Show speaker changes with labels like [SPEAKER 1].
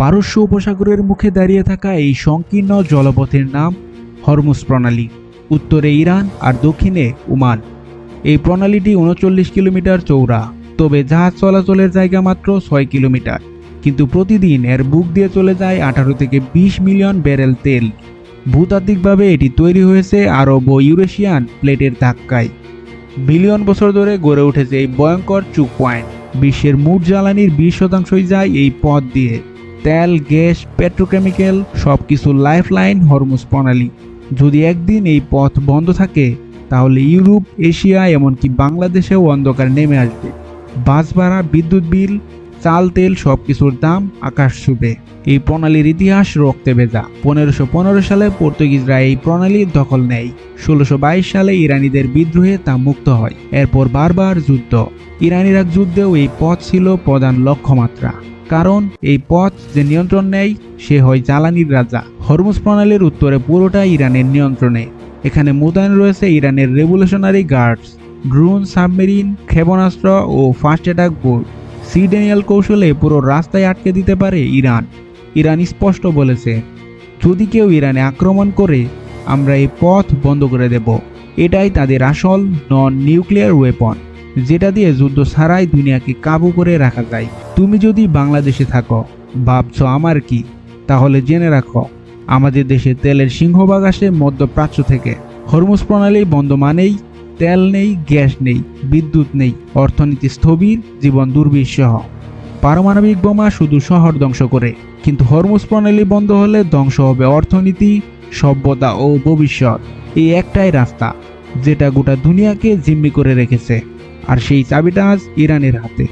[SPEAKER 1] পারস্য উপসাগরের মুখে দাঁড়িয়ে থাকা এই সংকীর্ণ জলপথের নাম হরমুজ প্রণালী, উত্তরে ইরান আর দক্ষিণে ওমান। এই প্রণালীটি উনচল্লিশ কিলোমিটার চৌড়া তবে জাহাজ চলাচলের জায়গা মাত্র ছয় কিলোমিটার, কিন্তু প্রতিদিন এর বুক দিয়ে চলে যায় আঠারো থেকে বিশ মিলিয়ন ব্যারেল তেল। ভূতাত্ত্বিকভাবে এটি তৈরি হয়েছে আরব ও ইউরেশিয়ান প্লেটের ধাক্কায়। বিলিয়ন বছর ধরে গড়ে উঠেছে এই ভয়ঙ্কর চুক পয়েন্ট। বিশ্বের মোট জ্বালানির বিশ শতাংশই যায় এই পথ দিয়ে। তেল, গ্যাস, পেট্রোকেমিক্যাল সব কিছু লাইফ লাইন হরমুজ প্রণালী। যদি একদিন এই পথ বন্ধ থাকে, তাহলে ইউরোপ, এশিয়া, এমনকি বাংলাদেশেও অন্ধকার নেমে আসবে। বাস ভাড়া, বিদ্যুৎ বিল, চাল তেল সব কিছুর দাম আকাশ ছুবে। এই প্রণালীর ইতিহাস রক্তে ভেজা। পনেরোশো পনেরো সালে পর্তুগিজরা এই প্রণালীর দখল নেয়। ষোলোশো বাইশ সালে ইরানিদের বিদ্রোহে তা মুক্ত হয়। এরপর বারবার যুদ্ধ। ইরানিরা যুদ্ধেও এই পথ ছিল প্রধান লক্ষ্যমাত্রা। কারণ এই পথ যে নিয়ন্ত্রণ নেয়, সে হয় জ্বালানির রাজা। হরমুজ প্রণালীর উত্তরে পুরোটা ইরানের নিয়ন্ত্রণে। এখানে মোতায়েন রয়েছে ইরানের রেভলিউশনারি গার্ডস, ড্রোন, সাবমেরিন, ক্ষেপণাস্ত্র ও ফার্স্ট অ্যাটাক বোর্ড সিডেনিয়াল কৌশলে পুরো রাস্তায় আটকে দিতে পারে ইরান। ইরান স্পষ্ট বলেছে, যদি কেউ ইরানে আক্রমণ করে, আমরা এই পথ বন্ধ করে দেব। এটাই তাদের আসল নন নিউক্লিয়ার ওয়েপন যেটা দিয়ে যুদ্ধ ছাড়াই দুনিয়াকে কাবু করে রাখা যায়। তুমি যদি বাংলাদেশে থাকো, ভাবছ আমার কি? তাহলে জেনে রাখো, আমাদের দেশে তেলের সিংহভাগ আসে মধ্যপ্রাচ্য থেকে। হরমুজ প্রণালী বন্ধ মানেই তেল নেই, গ্যাস নেই, বিদ্যুৎ নেই, অর্থনীতি স্থবির, জীবন দুর্বিষহ। পারমাণবিক বোমা শুধু শহর ধ্বংস করে, কিন্তু হরমুজ প্রণালী বন্ধ হলে ধ্বংস হবে অর্থনীতি, সভ্যতা ও ভবিষ্যৎ। এই একটাই রাস্তা, যেটা গোটা দুনিয়াকে জিম্মি করে রেখেছে। আর সেই চাবিটা আজ ইরানের হাতে।